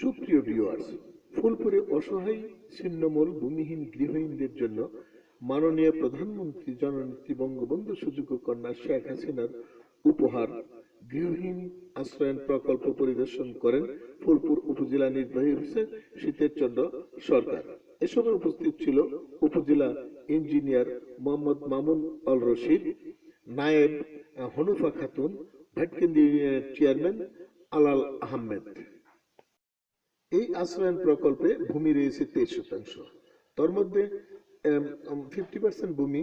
সুপ্রিয় ভিউয়ার্স ফুলপুরে অসহায়, ছিন্নমূল, ভূমিহীন গৃহহীনদের জন্য মাননীয় প্রধানমন্ত্রী জননেত্রী বঙ্গবন্ধু সুযোগ্য কন্যা শেখ হাসিনার উপহার, গৃহহীন আশ্রয়ন প্রকল্প পরিদর্শন করেন ফুলপুর উপজেলা নির্বাহী অফিসার শীতের চন্দ্র সরকার। এ সময় উপস্থিত ছিল উপজেলা ইঞ্জিনিয়ার মোহাম্মদ মামুন অল রশিদ নায়েব হনুফা খাতুন ভাটকেন্দ্রি ইউনিয়নের চেয়ারম্যান আলাল আহমেদ। এই আশ্রয়ন প্রকল্পে ভূমি রয়েছে তেইশ শতাংশ। তার মধ্যে ফিফটি পার্সেন্ট ভূমি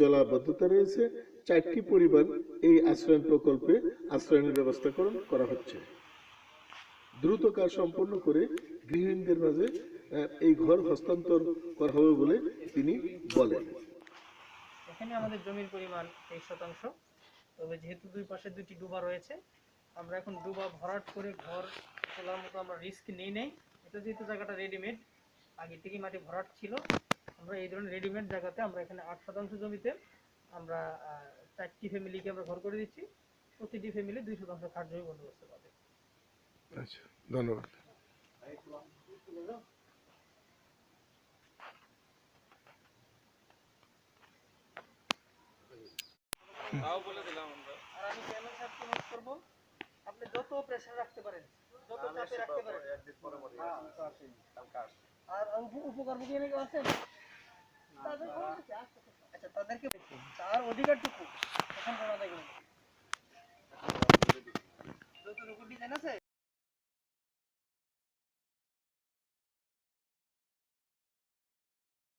জলাবদ্ধতা রয়েছে। চারটি পরিবার এই আশ্রয়ন প্রকল্পে আশ্রয়নের ব্যবস্থাকরণ করা হচ্ছে। দ্রুত কাজ সম্পন্ন করে গৃহহীনদের মাঝে এই ঘর হস্তান্তর করা হবে বলে তিনি বলেন। এখানে আমাদের জমির পরিমাণ তেইশ শতাংশ। তবে যেহেতু দুই পাশে দুটি ডুবা রয়েছে, আমরা এখন ডুবা ভরাট করে ঘর তোলার মতো আমরা রিস্ক নেই নেই। এটা যেহেতু জায়গাটা রেডিমেড আগে থেকেই মাটি ভরাট ছিল। আমরা এই ধরনের রেডিমেড জায়গাতে আমরা এখানে আট শতাংশ জমিতে আমরা চারটি ফ্যামিলিকে আমরা ঘর করে দিচ্ছি। প্রতিটি ফ্যামিলি দুই শতাংশ খাট জমি বন্দোবস্ত পাবে। আচ্ছা ধন্যবাদ। আর আমি চেয়ারম্যান সাহেবকে অনুরোধ করব। আপনি যত প্রেশার রাখতে পারেন যত চাপে রাখতে পারেন। আর তাদের আচ্ছা তাদেরকে তার অধিকারটুকু এখন বলা দেখবেন